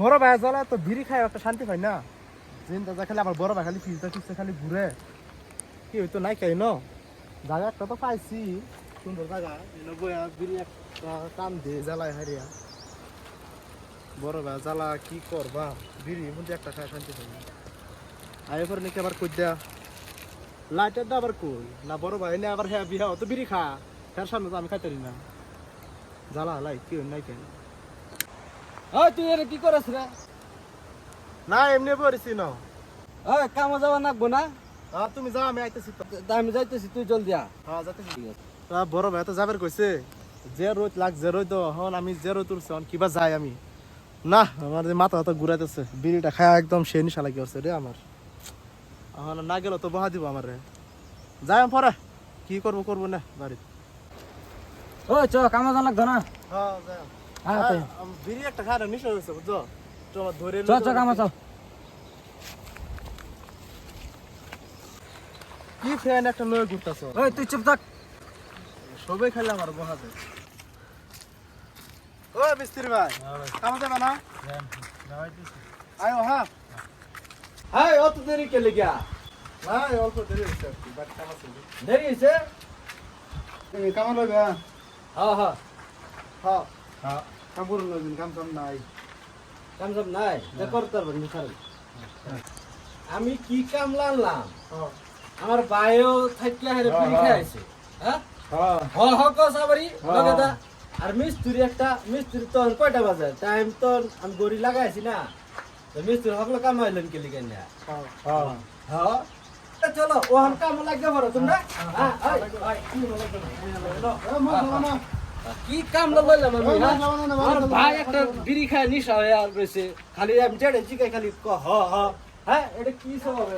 বড় ভাই জ্বালা তো বিড়ি খায় একটা শান্তি পাই না। জিনটা যা খালি আমার বড় ভাই খালি ফিজটা ফিজটা খালি ঘুরে। কি হইতো, নাই খাই ন? জায়গা একটা তো পাইছি। সুন্দর জায়গা এনে বয়া বিড়ি একটা কাম দিয়ে জ্বালায় হারিয়া। বড় ভাই জ্বালা, কি করবা? বিড়ি মধ্যে একটা খায়, শান্তি পাই না। আয় পরে নাকি আবার কই দেয়া লাইটার দা আবার কই? না বড় ভাই এনে আবার হ্যাঁ বিহা তো বিড়ি খা। তার সামনে তো আমি খাইতে না। জ্বালা, লাই, কি নাই কেন ওই তুই এর কি করছ রে? না এমনি পড়েছি না। ওই কামে যাওয়া নাকবো না? হ্যাঁ তুমি যাও আমি আইতেছি তো। আমি যাইতেছি তুই জলদি আ হ্যাঁ যাইতেছি। তা বড় ভাই তো যাবার কইছে যে রোদ লাগ যে রোদ হন আমি যে রোদ তুলছি হন কিবা যাই আমি। না আমার যে মাথা হাতা ঘুরাইতেছে বিড়িটা খায় একদম সে নিশা লাগি আছে রে আমার। এখন না গেল তো বহা দিব আমার। রে যাই পরে। কি করব করব না বাড়ি ওই চ কামে যাওয়া লাগতো না? হ্যাঁ যাই। বিড়ি একটা খায় না হয়েছে বুঝছ? তো ধরে চ চ কামে চ কি ফ্যান একটা লয়ে ঘুরতেছ? ওই তুই চুপ থাক। সবাই খাইলে আমার বহা ও মিস্ত্রি ভাই কামে যাবে না? আয় হ্যাঁ হাই অত দেরি কে লিগা এই অল্প দেরি কাম। দেরি তুমি কামে লইবে হ্যাঁ। হ্যাঁ হ্যাঁ। হ্যাঁ। হ্যাঁ। কাম করুন কাম কাম নাই কাম সব নাই যে করতে পারবেন মিশাল আমি কি কাম লানলাম হ্যাঁ আমার বায়ও থাকলে হেরে পিড়ি হ্যাঁ, খাইছে হ্যাঁ হ্যাঁ হ হ কস আবারই হ্যাঁ। আর মিস্ত্রি একটা মিস্ত্রি তো কয়টা বাজে টাইম তো আমি গড়ি লাগাইছি না তো মিস্ত্রি সকলে কাম হইলেন কে লিগেন না হ্যাঁ হ্যাঁ হ্যাঁ চলো ওহান কাম লাগবে পারো তোমরা হ্যাঁ কি কাম লইলাম আমি? আমার ভাই একটা বিড়ি খায় নিশা হয়ে আর রয়েছে। খালি আমি জেড়ে জিগাই খালি ক হ হ। হ্যাঁ এটা কি স্বভাব?